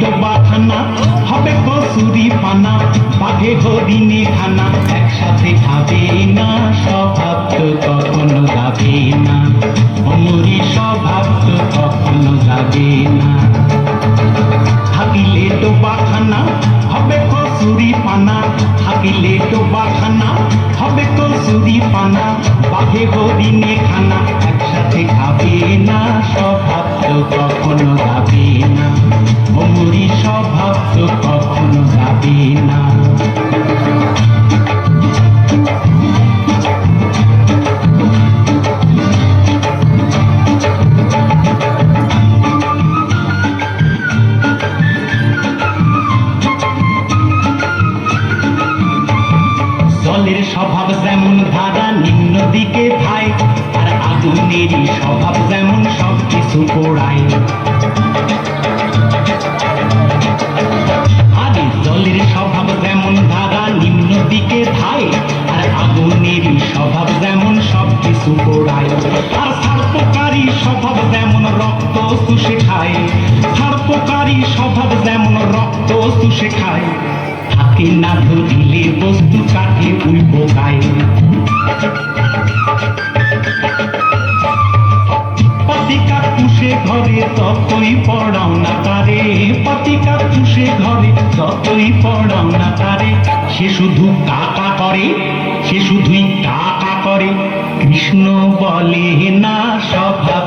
তো বাথানা হবে কসুরি পানা বাঘে হরিণে খানা একসাথে খাবে না, স্বভাব তো কখনো যাবে না। অমরি স্বভাব তো কখনো যাবে না। থাকিলে তো বাখানা হবে কসুরি পানা থাকিলে তো বাখানা হবে কসুরি পানা বাঘে হরিণে খানা একসাথে খাবে না, স্বভাব তো কখনো যাবে না। অমরি স্বভাব স্বভাব যেমন ধারা নিম্ন দিকে ধায় আর আগুনেরই স্বভাব যেমন সব কিছু পোড়ায়। রক্ত শুষে খায়। সার্পকারী স্বভাব যেমন রক্ত শুষে খায়। থাকে না ধরিলে বস্তু কাঠে উইব গায়ে পতিকা পুষে ঘরে ততই পড়াও না তারে, পতিকা পুষে ঘরে ততই পড়াও না তারে, সে শুধু কাকা করে, সে শুধুই কাকা করে। কৃষ্ণ বলে না স্বভাব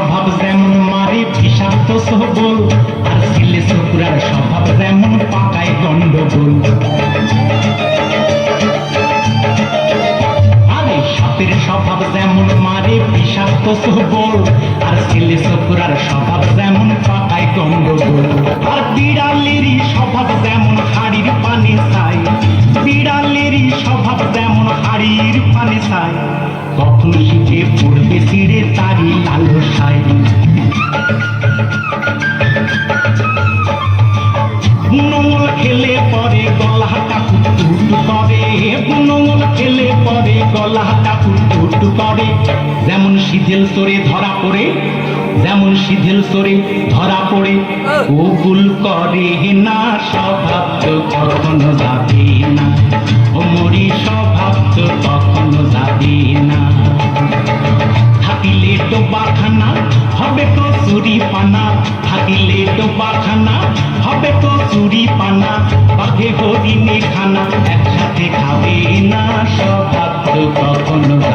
স্বভাব যেমন মারে, বিষাক্ত সবল। আর ছেলে শকুরার স্বভাব যেমন পাকায় গন্ডগোল। স্বভাব যেমন মারে, বিষাক্ত সবল। আর ছেলে শকুরার স্বভাব যেমন পাকায় গন্ডগোল। আর বিড়ালেরই স্বভাব যেমন হাড়ির পানে চাই বিড়ালেরই স্বভাব যেমন হাড়ির পানে চাই কখন পড়বে ছিঁড়ে তারি লালসাই বুনমূল খেলে পরে গলাটা ফুটফুট করে। বুনমূল খেলে পরে গলাটা ফুটফুট করে। যেমন শিথিল সরে ধরা পড়ে যেমন শিথিল সরে ধরা পড়ে। কবুল করে না স্বভাব কখনো যাবে না। অমরি স্বভাব চুরি পানা, থাকিলে তো পাখানা হবে তো চুরি পানা, বাঘে হরিণে খানা। একসাথে খাবে না সব কখনো।